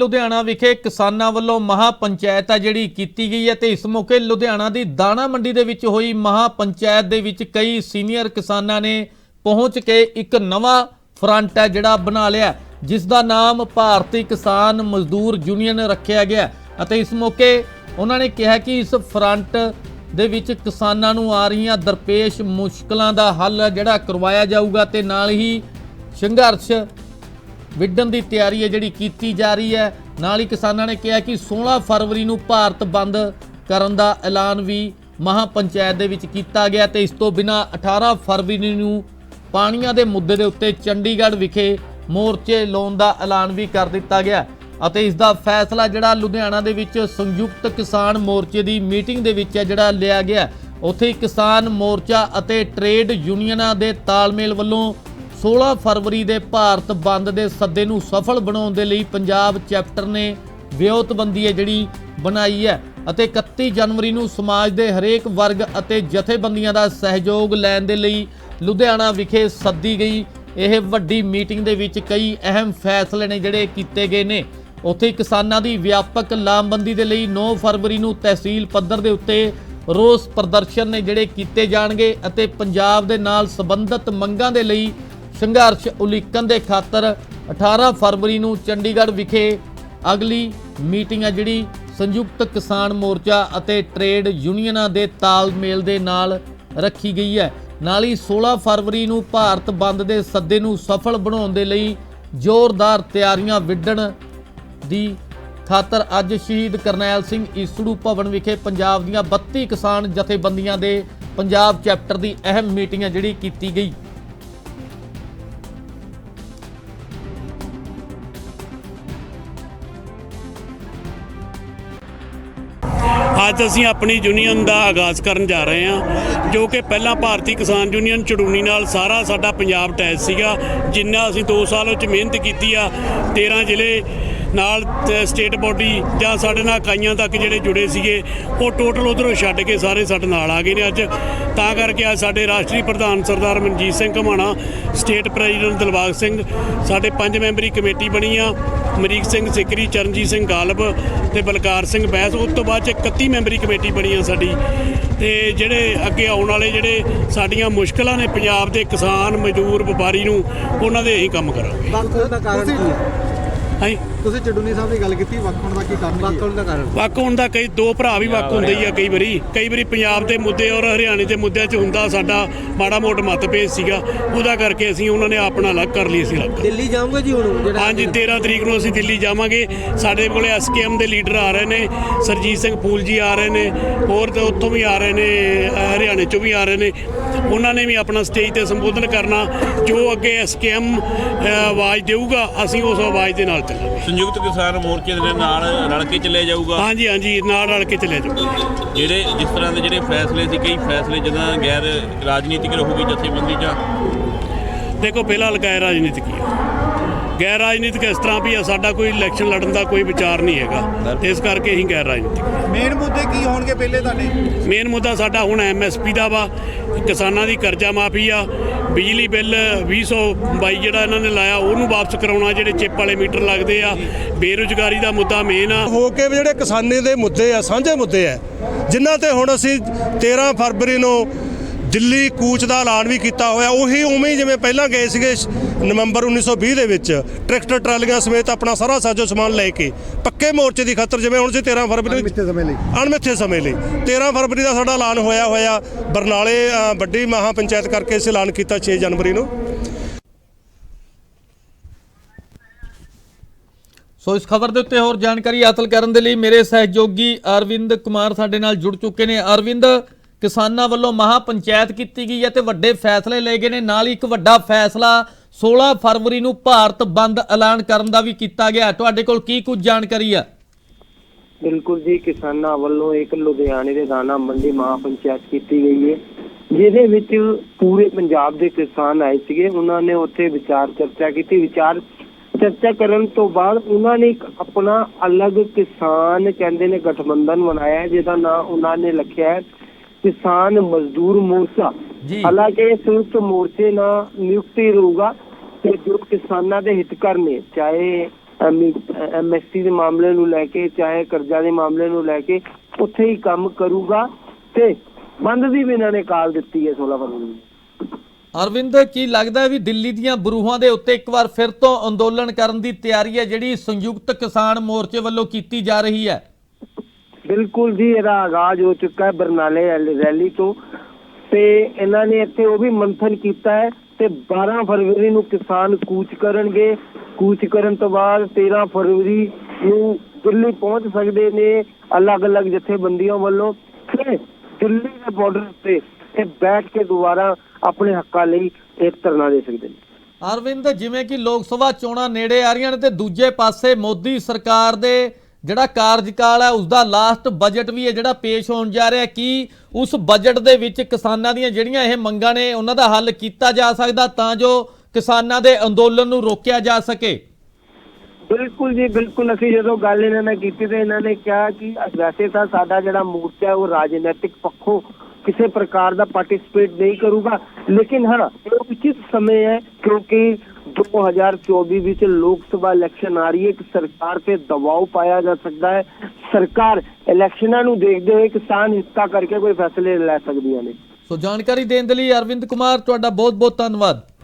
ਲੁਧਿਆਣਾ ਵਿਖੇ ਕਿਸਾਨਾਂ ਵੱਲੋਂ ਮਹਾ ਪੰਚਾਇਤ ਆ ਜਿਹੜੀ ਕੀਤੀ ਗਈ ਹੈ ਤੇ ਇਸ ਮੌਕੇ ਲੁਧਿਆਣਾ ਦੀ ਦਾਣਾ ਮੰਡੀ ਦੇ ਵਿੱਚ ਹੋਈ ਮਹਾ ਪੰਚਾਇਤ ਦੇ ਵਿੱਚ ਕਈ ਸੀਨੀਅਰ ਕਿਸਾਨਾਂ ਨੇ ਪਹੁੰਚ ਕੇ ਇੱਕ ਨਵਾਂ ਫਰੰਟ ਹੈ ਜਿਹੜਾ ਬਣਾ ਲਿਆ, ਜਿਸ ਦਾ ਨਾਮ ਭਾਰਤੀ ਕਿਸਾਨ ਮਜ਼ਦੂਰ ਯੂਨੀਅਨ ਰੱਖਿਆ ਗਿਆ। ਅਤੇ ਇਸ ਮੌਕੇ ਉਹਨਾਂ ਨੇ ਕਿਹਾ ਕਿ ਇਸ ਫਰੰਟ ਦੇ ਵਿੱਚ ਕਿਸਾਨਾਂ ਨੂੰ ਆ ਰਹੀਆਂ ਦਰਪੇਸ਼ ਮੁਸ਼ਕਲਾਂ ਦਾ ਹੱਲ ਜਿਹੜਾ ਕਰਵਾਇਆ ਜਾਊਗਾ ਤੇ ਨਾਲ ਹੀ ਸੰਘਰਸ਼ ਵਿੱਢਣ ਦੀ ਤਿਆਰੀ ਹੈ, ਜਿਹੜੀ ਕੀਤੀ ਜਾ ਰਹੀ ਹੈ। ਨਾਲ ਹੀ ਕਿਸਾਨਾਂ ਨੇ ਕਿਹਾ ਕਿ 16 ਫਰਵਰੀ ਨੂੰ ਭਾਰਤ ਬੰਦ ਕਰਨ ਦਾ ਐਲਾਨ ਵੀ ਮਹਾ ਪੰਚਾਇਤ ਦੇ ਵਿੱਚ ਕੀਤਾ ਗਿਆ ਤੇ ਇਸ ਤੋਂ ਬਿਨਾ 18 ਫਰਵਰੀ ਨੂੰ ਪਾਣੀਆਂ ਦੇ ਮੁੱਦੇ ਦੇ ਉੱਤੇ ਚੰਡੀਗੜ੍ਹ ਵਿਖੇ ਮੋਰਚੇ ਲਾਉਣ ਦਾ ਐਲਾਨ ਵੀ ਕਰ ਦਿੱਤਾ ਗਿਆ ਅਤੇ ਇਸ ਦਾ ਫੈਸਲਾ ਜਿਹੜਾ ਲੁਧਿਆਣਾ ਦੇ ਵਿੱਚ ਸੰਯੁਕਤ ਕਿਸਾਨ ਮੋਰਚੇ ਦੀ ਮੀਟਿੰਗ ਦੇ ਵਿੱਚ ਹੈ, ਜਿਹੜਾ ਲਿਆ ਗਿਆ। ਉੱਥੇ ਕਿਸਾਨ ਮੋਰਚਾ ਅਤੇ ਟਰੇਡ ਯੂਨੀਅਨਾਂ ਦੇ ਤਾਲਮੇਲ ਵੱਲੋਂ 16 ਫਰਵਰੀ ਦੇ ਭਾਰਤ ਬੰਦ ਦੇ ਸੱਦੇ ਨੂੰ ਸਫਲ ਬਣਾਉਣ ਦੇ ਲਈ ਪੰਜਾਬ ਚੈਪਟਰ ਨੇ ਵਿਉਂਤਬੰਦੀ ਹੈ ਜਿਹੜੀ ਬਣਾਈ ਹੈ ਅਤੇ 31 ਜਨਵਰੀ ਨੂੰ ਸਮਾਜ ਦੇ ਹਰੇਕ ਵਰਗ ਅਤੇ ਜਥੇਬੰਦੀਆਂ ਦਾ ਸਹਿਯੋਗ ਲੈਣ ਦੇ ਲਈ ਲੁਧਿਆਣਾ ਵਿਖੇ ਸੱਦੀ ਗਈ। ਇਹ ਵੱਡੀ ਮੀਟਿੰਗ ਦੇ ਵਿੱਚ ਕਈ ਅਹਿਮ ਫੈਸਲੇ ਨੇ ਜਿਹੜੇ ਕੀਤੇ ਗਏ ਨੇ। ਉੱਥੇ ਕਿਸਾਨਾਂ ਦੀ ਵਿਆਪਕ ਲਾਮਬੰਦੀ ਦੇ ਲਈ 9 ਫਰਵਰੀ ਨੂੰ ਤਹਿਸੀਲ ਪੱਧਰ ਦੇ ਉੱਤੇ ਰੋਸ ਪ੍ਰਦਰਸ਼ਨ ਨੇ ਜਿਹੜੇ ਕੀਤੇ ਜਾਣਗੇ ਅਤੇ ਪੰਜਾਬ ਦੇ ਨਾਲ ਸੰਬੰਧਿਤ ਮੰਗਾਂ ਦੇ ਲਈ ਸੰਘਰਸ਼ ਉਲੀਕਣ ਦੇ ਖਾਤਰ 18 ਫਰਵਰੀ ਨੂੰ ਚੰਡੀਗੜ੍ਹ ਵਿਖੇ ਅਗਲੀ ਮੀਟਿੰਗ ਹੈ ਜਿਹੜੀ ਸੰਯੁਕਤ ਕਿਸਾਨ ਮੋਰਚਾ ਅਤੇ ਟਰੇਡ ਯੂਨੀਅਨਾਂ ਦੇ ਤਾਲਮੇਲ ਦੇ ਨਾਲ ਰੱਖੀ ਗਈ ਹੈ। ਨਾਲ ਹੀ 16 ਫਰਵਰੀ ਨੂੰ ਭਾਰਤ ਬੰਦ ਦੇ ਸੱਦੇ ਨੂੰ ਸਫਲ ਬਣਾਉਣ ਦੇ ਲਈ ਜ਼ੋਰਦਾਰ ਤਿਆਰੀਆਂ ਵਿੱਢਣ ਦੀ ਖਾਤਰ ਅੱਜ ਸ਼ਹੀਦ ਕਰਨੈਲ ਸਿੰਘ ਈਸੜੂ ਭਵਨ ਵਿਖੇ ਪੰਜਾਬ ਦੀਆਂ 32 ਕਿਸਾਨ ਜਥੇਬੰਦੀਆਂ ਦੇ ਪੰਜਾਬ ਚੈਪਟਰ ਦੀ ਅਹਿਮ ਮੀਟਿੰਗ ਹੈ ਜਿਹੜੀ ਕੀਤੀ ਗਈ। ਅੱਜ ਅਸੀਂ ਆਪਣੀ ਯੂਨੀਅਨ ਦਾ ਆਗਾਜ਼ ਕਰਨ ਜਾ ਰਹੇ ਹਾਂ, ਜੋ ਕਿ ਪਹਿਲਾਂ ਭਾਰਤੀ ਕਿਸਾਨ ਯੂਨੀਅਨ ਚੜੂਨੀ ਨਾਲ ਸਾਰਾ ਸਾਡਾ ਪੰਜਾਬ ਟੈਸ ਸੀਗਾ, ਜਿੰਨਾ ਅਸੀਂ 2 ਸਾਲ ਵਿੱਚ ਮਿਹਨਤ ਕੀਤੀ ਆ 13 ਜ਼ਿਲ੍ਹੇ ਨਾਲ ਸਟੇਟ ਬੋਡੀ ਜਾਂ ਸਾਡੇ ਨਾਲ ਇਕਾਈਆਂ ਤੱਕ ਜਿਹੜੇ ਜੁੜੇ ਸੀਗੇ ਉਹ ਟੋਟਲ ਉਧਰੋਂ ਛੱਡ ਕੇ ਸਾਰੇ ਸਾਡੇ ਨਾਲ ਆ ਗਏ ਨੇ ਅੱਜ। ਤਾਂ ਕਰਕੇ ਅੱਜ ਸਾਡੇ ਰਾਸ਼ਟਰੀ ਪ੍ਰਧਾਨ ਸਰਦਾਰ ਮਨਜੀਤ ਸਿੰਘ ਘਮਾਣਾ ਸਟੇਟ ਪ੍ਰੈਜ਼ੀਡੈਂਟ ਦਿਲਬਾਗ ਸਿੰਘ ਸਾਡੇ ਪੰਜ ਮੈਂਬਰੀ ਕਮੇਟੀ ਬਣੀ ਆ ਮਰੀਕ ਸਿੰਘ ਸਿਕਰੀ ਚਰਨਜੀਤ ਸਿੰਘ ਗਾਲਬ ਤੇ ਬਲਕਾਰ ਸਿੰਘ ਬੈਸ। ਉਸ ਤੋਂ ਬਾਅਦ ਚ 31 ਮੈਂਬਰੀ ਕਮੇਟੀ ਬਣੀ ਆ ਸਾਡੀ। ਤੇ ਜਿਹੜੇ ਅੱਗੇ ਆਉਣ ਵਾਲੇ ਜਿਹੜੇ ਸਾਡੀਆਂ ਮੁਸ਼ਕਲਾਂ ਨੇ ਪੰਜਾਬ ਦੇ ਕਿਸਾਨ ਮਜ਼ਦੂਰ ਵਪਾਰੀ ਨੂੰ ਉਹਨਾਂ ਦੇ ਇਹੀ ਕੰਮ ਕਰਾਂਗੇ। ਹੋਣ ਦਾ ਕਾਰਨ ਕੀ ਹੈ? ਹਾਂਜੀ ਤੁਸੀਂ ਚਡੂਨੀ ਸਾਹਿਬ ਦੀ ਗੱਲ ਕੀਤੀ ਵੱਖ ਹੋਣ ਦਾ ਕੀ ਕਾਰਨ ਵੱਖ ਹੋਣ ਦਾ ਕਾਰਨ। ਵੱਖ ਹੋਣ ਦਾ ਕਈ ਦੋ ਭਰਾ ਵੀ ਵੱਖ ਹੁੰਦੇ ਹੀ ਆ ਕਈ ਵਾਰੀ। ਕਈ ਵਾਰੀ ਪੰਜਾਬ ਦੇ ਮੁੱਦੇ ਔਰ ਹਰਿਆਣੇ ਦੇ ਮੁੱਦਿਆਂ 'ਚ ਹੁੰਦਾ ਸਾਡਾ ਮਾੜਾ ਮੋਟ ਮਤਭੇਦ ਸੀਗਾ। ਉਹਦਾ ਕਰਕੇ ਅਸੀਂ ਉਹਨਾਂ ਨੇ ਆਪਣਾ ਅਲੱਗ ਕਰ ਲਈ ਸੀ ਅਲੱਗ। ਦਿੱਲੀ ਜਾਓਗੇ ਜੀ ਹੁਣ ਜਿਹੜਾ ਹਾਂਜੀ 13 ਤਰੀਕ ਨੂੰ ਅਸੀਂ ਦਿੱਲੀ ਜਾਵਾਂਗੇ। ਸਾਡੇ ਕੋਲੇ ਐਸਕੇਐਮ ਦੇ ਲੀਡਰ ਆ ਰਹੇ ਨੇ ਸਰਜੀਤ ਸਿੰਘ ਫੂਲ ਜੀ ਆ ਰਹੇ ਨੇ ਹੋਰ ਤੇ ਉੱਥੋਂ ਵੀ ਆ ਰਹੇ ਨੇ ਹਰਿਆਣੇ ਚੋਂ ਵੀ ਆ ਰਹੇ ਨੇ। ਉਹਨਾਂ ਨੇ ਵੀ ਆਪਣਾ ਸਟੇਜ ਤੇ ਸੰਬੋਧਨ ਕਰਨਾ। ਜੋ ਅੱਗੇ ਐਸਕੇਐਮ ਆਵਾਜ਼ ਦੇਊਗਾ ਅਸੀਂ ਉਸ ਆਵਾਜ਼ ਦੇ ਨਾਲ ਚੱਲਾਂਗੇ। ਸੰਯੁਕਤ ਕਿਸਾਨ ਮੋਰਚੇ ਦੇ ਨਾਲ ਰਲ ਕੇ ਚੱਲਿਆ ਜਾਊਗਾ? ਹਾਂਜੀ ਹਾਂਜੀ ਨਾਲ ਰਲ ਕੇ ਚੱਲੇ ਜਾਓ ਜਿਹੜੇ ਜਿਸ ਤਰ੍ਹਾਂ ਦੇ ਜਿਹੜੇ ਫੈਸਲੇ ਸੀ ਕਈ ਫੈਸਲੇ ਜਿੱਦਾਂ ਗੈਰ ਰਾਜਨੀਤਿਕ ਰਹੂਗੀ ਜਥੇਬੰਦੀ ਜਾਂ? ਦੇਖੋ ਫਿਲਹਾਲ ਗੈਰ ਰਾਜਨੀਤਿਕ ਹੀ ਹੈ ਗੈਰ ਰਾਜਨੀਤਿਕ ਇਸ ਤਰ੍ਹਾਂ ਵੀ ਆ ਸਾਡਾ ਕੋਈ ਇਲੈਕਸ਼ਨ ਲੜਨ ਦਾ ਕੋਈ ਵਿਚਾਰ ਨਹੀਂ ਹੈਗਾ। ਤੇ ਇਸ ਕਰਕੇ ਅਸੀਂ ਗੈਰ ਰਾਜਨੀਤਿਕ ਮੇਨ ਮੁੱਦੇ ਕੀ ਹੋਣਗੇ ਪਹਿਲੇ ਤੁਹਾਡੇ? ਮੇਨ ਮੁੱਦਾ ਸਾਡਾ ਹੁਣ ਐਮਐਸਪੀ ਦਾ ਵਾ ਕਿਸਾਨਾਂ ਦੀ ਕਰਜ਼ਾ ਮਾਫੀ ਆ ਬਿਜਲੀ ਬਿੱਲ 2022 ਜਿਹੜਾ ਇਹਨਾਂ ਨੇ ਲਾਇਆ ਉਹਨੂੰ ਵਾਪਸ ਕਰਾਉਣਾ ਜਿਹੜੇ ਚਿੱਪ ਵਾਲੇ ਮੀਟਰ ਲੱਗਦੇ ਆ ਬੇਰੁਜ਼ਗਾਰੀ ਦਾ ਮੁੱਦਾ ਮੇਨ ਆ। ਹੋ ਕੇ ਵੀ ਜਿਹੜੇ ਕਿਸਾਨੀ ਦੇ ਮੁੱਦੇ ਆ ਸਾਂਝੇ ਮੁੱਦੇ ਆ ਜਿਨ੍ਹਾਂ ਤੇ ਹੁਣ ਅਸੀਂ 13 ਫਰਵਰੀ ਨੂੰ ਦਿੱਲੀ ਕੂਚ ਦਾ ਐਲਾਨ ਵੀ ਕੀਤਾ ਹੋਇਆ। ਉਹੀ ਉਵੇਂ ਹੀ ਜਿਵੇਂ ਪਹਿਲਾਂ ਗਏ ਸੀਗੇ ਸ਼- ਨਵੰਬਰ 1920 ਦੇ ਵਿੱਚ ਟਰੈਕਟਰ ਟਰਾਲੀਆਂ ਸਮੇਤ ਆਪਣਾ ਸਾਰਾ ਸਾਜੋ ਸਮਾਨ ਲੈ ਕੇ। ਪੱਕੇ ਮੋਰਚੇ ਦੀ ਖਾਤਰ ਜਿਵੇਂ ਹੁਣ ਸੀ 13 ਫਰਵਰੀ ਨੂੰ ਸਮੇਂ ਲਈ। ਅਣਮਿੱਥੇ ਸਮੇਂ ਲਈ। 13 ਫਰਵਰੀ ਦਾ ਸਾਡਾ ਐਲਾਨ ਹੋਇਆ ਹੋਇਆ। ਬਰਨਾਲੇ ਵੱਡੀ ਮਹਾ ਪੰਚਾਇਤ ਕਰਕੇ ਅਸੀਂ ਐਲਾਨ ਕੀਤਾ 6 ਜਨਵਰੀ ਨੂੰ। ਸੋ ਇਸ ਖਬਰ ਦੇ ਉੱਤੇ ਹੋਰ ਜਾਣਕਾਰੀ ਹਾਸਲ ਕਰਨ ਦੇ ਲਈ ਮੇਰੇ ਸਹਿਯੋਗੀ ਅਰਵਿੰਦ ਕੁਮਾਰ ਸਾਡੇ ਨਾਲ ਜੁੜ ਚੁੱਕੇ ਨੇ। ਅਰਵਿੰਦ ਕਿਸਾਨਾਂ ਵੱਲੋਂ ਮਹਾ ਪੰਚਾਇਤ ਕੀਤੀ ਗਈ ਹੈ ਤੇ ਵੱਡੇ ਫੈਸਲੇ ਲਏ ਗਏ ਨੇ। ਨਾਲ ਹੀ ਇੱਕ ਵੱਡਾ ਫੈਸਲਾ 16 ਫਰਵਰੀ ਨੂੰ ਭਾਰਤ ਬੰਦ ਐਲਾਨ ਕਰਨ ਦਾ ਵੀ ਕੀਤਾ ਗਿਆ। ਤੁਹਾਡੇ ਕੋਲ ਕੀ ਕੁਝ ਜਾਣਕਾਰੀ ਆ ਬਿਲਕੁਲ ਜੀ, ਕਿਸਾਨਾਂ ਵੱਲੋਂ ਇੱਕ ਲੁਧਿਆਣੇ ਦੇ ਦਾਣਾ ਮੰਡੀ ਮਹਾ ਪੰਚਾਇਤ ਕੀਤੀ ਗਈ ਹੈ, ਜਿਹਦੇ ਵਿੱਚ ਪੂਰੇ ਪੰਜਾਬ ਦੇ ਕਿਸਾਨ ਆਏ ਸੀਗੇ। ਉਹਨਾਂ ਨੇ ਉੱਥੇ ਵਿਚਾਰ ਚਰਚਾ ਕੀਤੀ। ਵਿਚਾਰ ਚਰਚਾ ਕਰਨ ਤੋਂ ਬਾਅਦ ਉਹਨਾਂ ਨੇ ਇੱਕ ਆਪਣਾ ਅਲੱਗ ਕਿਸਾਨ ਕਹਿੰਦੇ ਨੇ ਗਠਬੰਧਨ ਬਣਾਇਆ ਜਿਹਦਾ ਨਾਮ ਉਹਨਾਂ ਨੇ ਲਿਖਿਆ ਹੈ। ਕਿਸਾਨ ਮਜ਼ਦੂਰ ਮੋਰਚਾ। ਜੀ। ਹਾਲਾਂਕਿ ਇਹ ਸੰਯੁਕਤ ਮੋਰਚੇ ਨਾਲ ਨਿਯੁਕਤੀ ਰਹੂਗਾ ਤੇ ਜੋ ਕਿਸਾਨਾਂ ਦੇ ਹਿੱਤਕਰ ਨੇ ਚਾਹੇ ਐਮਐਸਟੀ ਦੇ ਮਾਮਲੇ ਨੂੰ ਲੈ ਕੇ ਚਾਹੇ ਕਰਜ਼ਾ ਦੇ ਮਾਮਲੇ ਨੂੰ ਲੈ ਕੇ ਉੱਥੇ ਹੀ ਕੰਮ ਕਰੂਗਾ ਤੇ ਬੰਦ ਦੀ ਵੀ ਇਹਨਾਂ ਨੇ ਕਾਲ ਦਿੱਤੀ ਹੈ 16 ਫਰਵਰੀ ਨੂੰ। ਅਰਵਿੰਦ ਕੀ ਲੱਗਦਾ ਹੈ ਵੀ ਦਿੱਲੀ ਦੀਆਂ ਬਰੂਹਾਂ ਦੇ ਉੱਤੇ ਇੱਕ ਵਾਰ ਫਿਰ ਤੋਂ ਅੰਦੋਲਨ ਕਰਨ ਦੀ ਤਿਆਰੀ ਹੈ ਜਿਹੜੀ ਸੰਯੁਕਤ ਕਿਸਾਨ ਮੋਰਚੇ ਵੱਲੋਂ ਕੀਤੀ ਜਾ ਰਹੀ ਹੈ? ਬਿਲਕੁਲ ਜੀ, ਇਹਦਾ ਆਗਾਜ਼ ਹੋ ਚੁੱਕਾ ਹੈ ਬਰਨਾਲੇ ਰੈਲੀ- ਤੋਂ ਤੇ ਇਹਨਾਂ ਨੇ ਇੱਥੇ ਉਹ ਵੀ ਮੰਥਨ ਕੀਤਾ ਹੈ ਤੇ 12 ਫਰਵਰੀ ਨੂੰ ਕਿਸਾਨ ਕੂਚ ਕਰਨਗੇ। ਕੂਚ ਕਰਨ ਤੋਂ ਬਾਅਦ 13 ਫਰਵਰੀ ਨੂੰ ਦਿੱਲੀ ਪਹੁੰਚ ਸਕਦੇ ਨੇ ਅਲੱਗ-ਅਲੱਗ ਜਥੇਬੰਦੀਆਂ ਵੱਲੋਂ। ਤੇ ਦਿੱਲੀ ਦੇ ਬਾਰਡਰ ਤੇ ਇਹ ਬੈਠ ਕੇ ਦੁਬਾਰਾ ਆਪਣੇ ਹੱਕਾਂ ਲਈ ਇੱਕ ਧਰਨਾ ਦੇ ਸਕਦੇ ਨੇ। ਅਰਵਿੰਦ, ਜਿਵੇਂ ਕਿ ਲੋਕ ਸਭਾ ਚੋਣਾਂ ਨੇੜੇ ਆ ਰਹੀਆਂ ਨੇ ਤੇ ਦੂਜੇ ਪਾਸੇ ਮੋਦੀ ਸਰਕਾਰ ਦੇ ਜਿਹੜਾ ਕਾਰਜਕਾਲ ਹੈ ਉਸ ਦਾ ਲਾਸਟ ਬਜਟ ਵੀ ਹੈ ਜਿਹੜਾ ਪੇਸ਼ ਹੋਣ ਜਾ ਰਿਹਾ ਕੀ ਉਸ ਬਜਟ ਦੇ ਵਿੱਚ ਕਿਸਾਨਾਂ ਦੀਆਂ ਜਿਹੜੀਆਂ ਇਹ ਮੰਗਾਂ ਨੇ, ਉਹਨਾਂ ਦਾ ਹੱਲ ਕੀਤਾ ਜਾ ਸਕਦਾ ਤਾਂ ਜੋ ਕਿਸਾਨਾਂ ਦੇ ਅੰਦੋਲਨ ਨੂੰ ਰੋਕਿਆ ਜਾ ਸਕੇ। ਬਿਲਕੁਲ ਜੀ, ਬਿਲਕੁਲ। ਅਸੀਂ ਜਦੋਂ ਗੱਲ ਇਹਨਾਂ ਨੇ ਕੀਤੀ ਤੇ ਇਹਨਾਂ ਨੇ ਕਿਹਾ ਕਿ ਵੈਸੇ ਤਾਂ ਸਾਡਾ ਜਿਹੜਾ ਮੋਰਚਾ ਉਹ ਰਾਜਨੀਤਿਕ ਪੱਖੋਂ ਕਿਸੇ ਪ੍ਰਕਾਰ ਦਾ ਪਾਰਟਿਸਿਪੇਟ ਨਹੀਂ ਕਰੂਗਾ। ਲੇਕਿਨ ਹਾਂ, ਇਹ ਉਚਿਤ ਸਮੇਂ ਹੈ, ਕਿਉਂਕਿ 2024 ਵਿੱਚ ਲੋਕ ਸਭਾ ਇਲੈਕਸ਼ਨ ਆ ਰਹੀ ਹੈ। ਕਿ ਸਰਕਾਰ ਤੇ ਦਬਾਅ ਪਾਇਆ ਜਾ ਸਕਦਾ ਹੈ। ਸਰਕਾਰ ਇਲੈਕਸ਼ਨਾਂ ਨੂੰ ਦੇਖਦੇ ਹੋਏ ਕਿਸਾਨ ਹਿੱਸਾ ਕਰਕੇ ਕੋਈ ਫੈਸਲੇ ਲੈ ਸਕਦੀਆਂ ਨੇ। ਸੋ ਜਾਣਕਾਰੀ ਦੇਣ ਦੇ ਲਈ ਅਰਵਿੰਦ ਕੁਮਾਰ, ਤੁਹਾਡਾ ਬਹੁਤ ਬਹੁਤ ਧੰਨਵਾਦ।